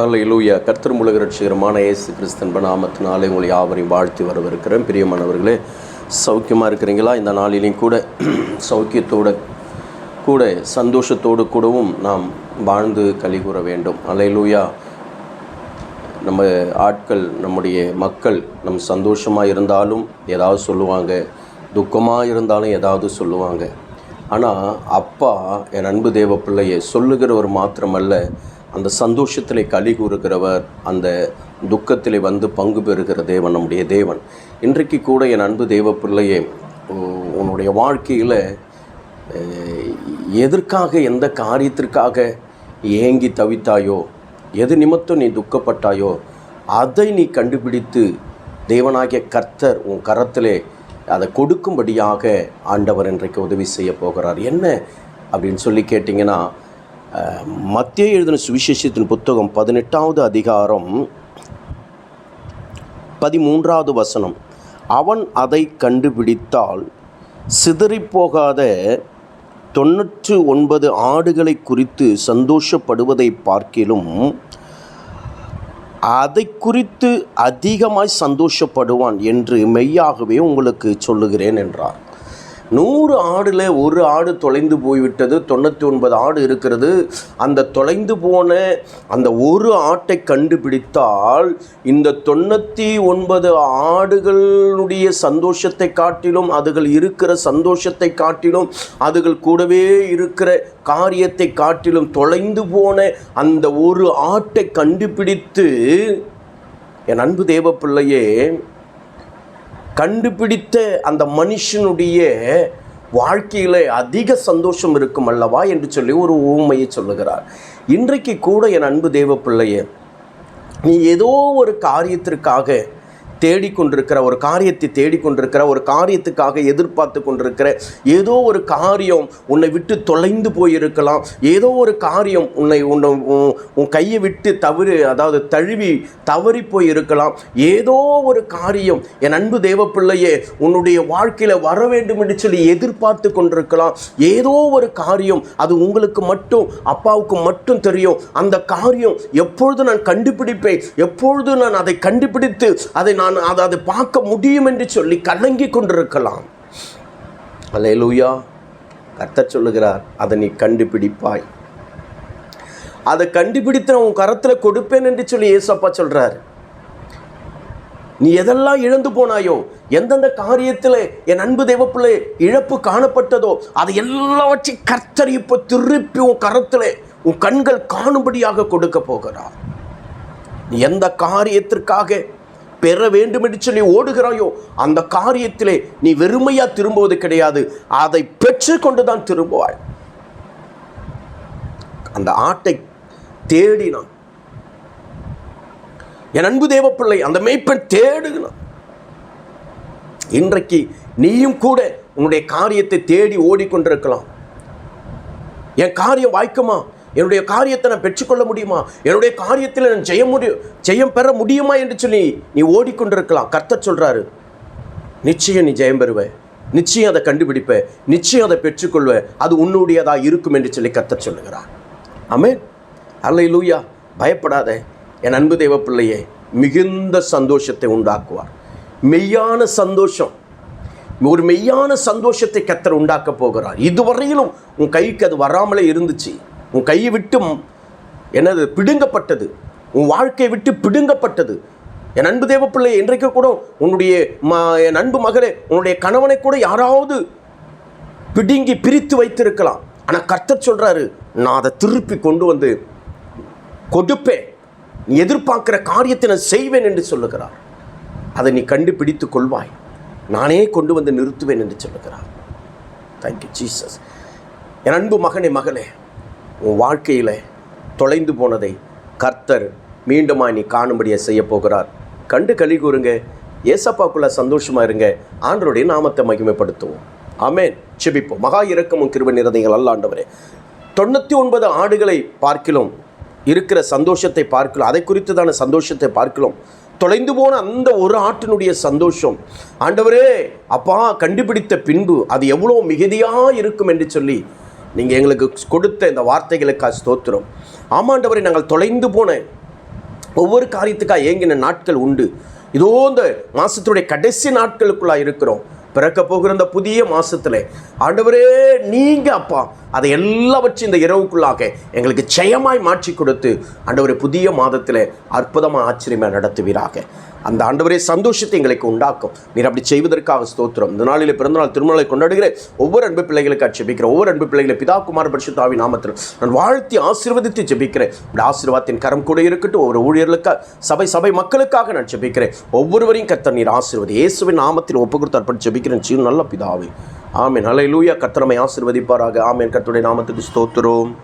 ஹalleluya கர்த்தர் முழுக ரட்சிகரமான இயேசு கிறிஸ்தன் நாமத்தினாலே உங்களை யாவரையும் வாழ்த்தி வரவிருக்கிறேன் பிரியமானவர்களே சௌக்கியமாக இருக்கிறீங்களா? இந்த நாளிலையும் கூட சௌக்கியத்தோடு கூட சந்தோஷத்தோடு கூடவும் நாம் வாழ்ந்து கலிகூற வேண்டும். அலையிலூயா நம்ம ஆட்கள் நம்முடைய மக்கள் நம் சந்தோஷமாக இருந்தாலும் ஏதாவது சொல்லுவாங்க. துக்கமாக இருந்தாலும் ஏதாவது சொல்லுவாங்க. ஆனால் அப்பா என் அன்பு தேவ பிள்ளையை சொல்லுகிறவர் மாத்திரமல்ல. அந்த சந்தோஷத்திலே களி கூறுகிறவர் அந்த துக்கத்திலே வந்து பங்கு பெறுகிற தேவன் நம்முடைய தேவன். இன்றைக்கு கூட என் அன்பு தேவ பிள்ளையே உன்னுடைய வாழ்க்கையில் எதற்காக எந்த காரியத்திற்காக ஏங்கி தவித்தாயோ எது நிமித்தம் நீ துக்கப்பட்டாயோ அதை நீ கண்டுபிடித்து தேவனாகிய கர்த்தர் உன் கரத்திலே அதை கொடுக்கும்படியாக ஆண்டவர் இன்றைக்கு உதவி செய்ய போகிறார். என்ன அப்படின்னு சொல்லி கேட்டிங்கன்னா மத்திய எழுதின சுவிசேஷத்தின் புத்தகம் பதினெட்டாவது அதிகாரம் பதிமூன்றாவது வசனம். அவன் அதை கண்டுபிடித்தால் சிதறிப்போகாத தொன்னூற்று ஒன்பது ஆடுகளை குறித்து சந்தோஷப்படுவதை பார்க்கிலும் அதை குறித்து அதிகமாய் சந்தோஷப்படுவான் என்று மெய்யாகவே உங்களுக்கு சொல்லுகிறேன் என்றார். நூறு ஆடில் ஒரு ஆடு தொலைந்து போய்விட்டது தொண்ணூற்றி ஒன்பது ஆடு இருக்கிறது. அந்த தொலைந்து போன அந்த ஒரு ஆட்டை கண்டுபிடித்தால் இந்த தொண்ணூற்றி ஒன்பது ஆடுகளுடைய சந்தோஷத்தை காட்டிலும் அதுகள் இருக்கிற சந்தோஷத்தை காட்டிலும் அதுகள் கூடவே இருக்கிற காரியத்தை காட்டிலும் தொலைந்து போன அந்த ஒரு ஆட்டை கண்டுபிடித்து என் அன்பு தேவப்பிள்ளையே கண்டுபிடித்த அந்த மனுஷனுடைய வாழ்க்கையில் அதிக சந்தோஷம் இருக்கும் அல்லவா என்று சொல்லி ஒரு ஊமையை சொல்லுகிறார். இன்றைக்கு கூட என் அன்பு தேவ பிள்ளையே நீ ஏதோ ஒரு காரியத்திற்காக தேடிக்கொண்டிருக்கிற ஒரு காரியத்தை தேடிக்கொண்டிருக்கிற ஒரு காரியத்துக்காக எதிர்பார்த்து கொண்டிருக்கிற ஏதோ ஒரு காரியம் உன்னை விட்டு தொலைந்து போயிருக்கலாம். ஏதோ ஒரு காரியம் உன்னை உன்னை உன் உன் கையை விட்டு தவறு அதாவது தழுவி தவறி போயிருக்கலாம். ஏதோ ஒரு காரியம் என் அன்பு தேவ பிள்ளையே உன்னுடைய வாழ்க்கையில் வர வேண்டும் என்று சொல்லி எதிர்பார்த்து கொண்டிருக்கலாம். ஏதோ ஒரு காரியம் அது உங்களுக்கு மட்டும் அப்பாவுக்கு மட்டும் தெரியும். அந்த காரியம் எப்பொழுது நான் கண்டுபிடிப்பேன்? எப்பொழுது நான் அதை கண்டுபிடித்து அதை நான் அதை அதை பார்க்க முடியும் என்று சொல்லி கலங்கி கொண்டிருக்கலாம். அல்லேலூயா கர்த்தர் சொல்லுகிறார் அதை நீ கண்டுபிடிப்பாய். அதை கண்டுபிடித்து நான் உன் கரத்தில் கொடுப்பேன் என்று சொல்லி ஏசப்பா சொல்கிறார் நீ எதெல்லாம் இழந்து போனாயோ எந்தெந்த காரியத்தில் என் அன்பு தெய்வப்பிள்ளை இழப்பு காணப்பட்டதோ அதை எல்லாவற்றையும் கர்த்தர் இப்போ திருப்பி உன் கரத்தில் உன் கண்கள் காணும்படியாக கொடுக்க போகிறார். நீ எந்த காரியத்திற்காக பெற வேண்டும் என்று சொல்லி ஓடுகிறாயோ அந்த காரியத்திலே நீ வெறுமையா திரும்புவது கிடையாது. அதை பெற்றுக்கொண்டு தான் திரும்புவாய். அந்த ஆட்டை தேடினான். என் அன்பு தேவப்பிள்ளை அந்த மெய்ப்பெண் தேடுகிறான். இன்றைக்கு நீயும் கூட உன்னுடைய காரியத்தை தேடி ஓடிக்கொண்டிருக்கலாம். என் காரியம் வாய்க்குமா? என்னுடைய காரியத்தை நான் பெற்றுக்கொள்ள முடியுமா? என்னுடைய காரியத்தில் நான் செய்ய முடியும் ஜெயம் பெற முடியுமா என்று சொல்லி நீ ஓடிக்கொண்டிருக்கலாம். கர்த்தர் சொல்கிறாரு நிச்சயம் நீ ஜெயம் பெறுவ. நிச்சயம் அதை கண்டுபிடிப்ப. நிச்சயம் அதை பெற்றுக்கொள்வ. அது உன்னுடையதாக இருக்கும் என்று சொல்லி கர்த்தர் சொல்லுகிறார். ஆமே அல்ல லூயா பயப்படாத. என் அன்பு தேவ பிள்ளையே மிகுந்த சந்தோஷத்தை உண்டாக்குவார். மெய்யான சந்தோஷம். ஒரு மெய்யான சந்தோஷத்தை கத்தர் உண்டாக்க போகிறார். இதுவரையிலும் உன் கைக்கு அது வராமலே இருந்துச்சு. உன் கையை விட்டும் எனது பிடுங்கப்பட்டது. உன் வாழ்க்கையை விட்டு பிடுங்கப்பட்டது. என் அன்பு தேவ பிள்ளை இன்றைக்கு கூட உன்னுடைய ம என் அன்பு மகளே உன்னுடைய கணவனை கூட யாராவது பிடுங்கி பிரித்து வைத்திருக்கலாம். ஆனால் கர்த்தர் சொல்கிறாரு நான் அதை திருப்பி கொண்டு வந்து கொடுப்பேன். நீ எதிர்பார்க்கிற காரியத்தை நான் செய்வேன் என்று சொல்லுகிறார். அதை நீ கண்டுபிடித்து கொள்வாய். நானே கொண்டு வந்து நிறுத்துவேன் என்று சொல்லுகிறார். தேங்க்யூ ஜீசஸ் என் அன்பு மகனே மகளே உன் வாழ்க்கையில் தொலைந்து போனதை கர்த்தர் மீண்டுமாய் நீ காணும்படியாக செய்ய போகிறார். கண்டு கழி கூறுங்க ஏசப்பாக்குள்ள சந்தோஷமா இருங்க ஆண்டருடைய நாமத்தை மகிமைப்படுத்துவோம். ஆமென். செபிப்போம் மகா இரக்கமும் கிருபை நிறதைகள் அல்லாண்டவரே தொண்ணூற்றி ஒன்பது ஆடுகளை பார்க்கிலும் இருக்கிற சந்தோஷத்தை பார்க்கலாம் அதை குறித்து தான சந்தோஷத்தை பார்க்கலாம் தொலைந்து போன அந்த ஒரு ஆட்டினுடைய சந்தோஷம் ஆண்டவரே அப்பா கண்டுபிடித்த பின்பு அது எவ்வளோ மிகுதியாக இருக்கும் என்று சொல்லி நீங்கள் எங்களுக்கு கொடுத்த இந்த வார்த்தைகளுக்காக ஸ்தோத்திரம். ஆமாண்டவரை நாங்கள் தொலைந்து போன ஒவ்வொரு காரியத்துக்காக ஏங்கின நாட்கள் உண்டு. இதோ இந்த மாதத்துடைய கடைசி நாட்களுக்குள்ளாக இருக்கிறோம். பிறக்க போகிற இந்த புதிய மாதத்தில் ஆண்டவரே நீங்க அப்பா அதை எல்லாவற்றையும் இந்த இரவுக்குள்ளாக எங்களுக்கு ஜெயமாய் மாற்றி கொடுத்து ஆண்டவரே புதிய மாதத்தில் அற்புதமாக ஆச்சரியமாக நடத்துவீராக. அந்த ஆண்டவரே சந்தோஷத்தை எங்களுக்கு உண்டாக்கும். நீர் அப்படி செய்வதற்காக ஸ்தோத்திரம். இந்த நாளிலே பிறந்தநாள் திருமணத்தை கொண்டாடுகிற ஒவ்வொரு அன்பு பிள்ளைகளுக்கு ஜெபிக்கிற ஒவ்வொரு அன்பு பிள்ளைகளை பிதா குமார பரிசுத்தாவி நாமத்தில் நான் வாழ்த்தி ஆசீர்வதித்து ஜெபிக்கிறேன். இந்த ஆசீர்வாதத்தின் கரம் கூட இருக்கட்டும். ஒவ்வொரு ஊழியர்களுக்காக சபை சபை மக்களுக்காக நான் ஜெபிக்கிறேன். ஒவ்வொருவரையும் கத்த நீர் ஆசீர்வதி. இயேசுவின் நாமத்தில் ஒப்பு கொடுத்து அர்ப்பணி ஜெபிக்கிறேன் சீன் நல்ல பிதாவே. ஆமேன். ஹalleluya. லூயா கத்திரமை ஆசிர்வதிப்பாராக. ஆமேன். கத்துடைய நாமத்துக்கு ஸ்தோத்திரம்.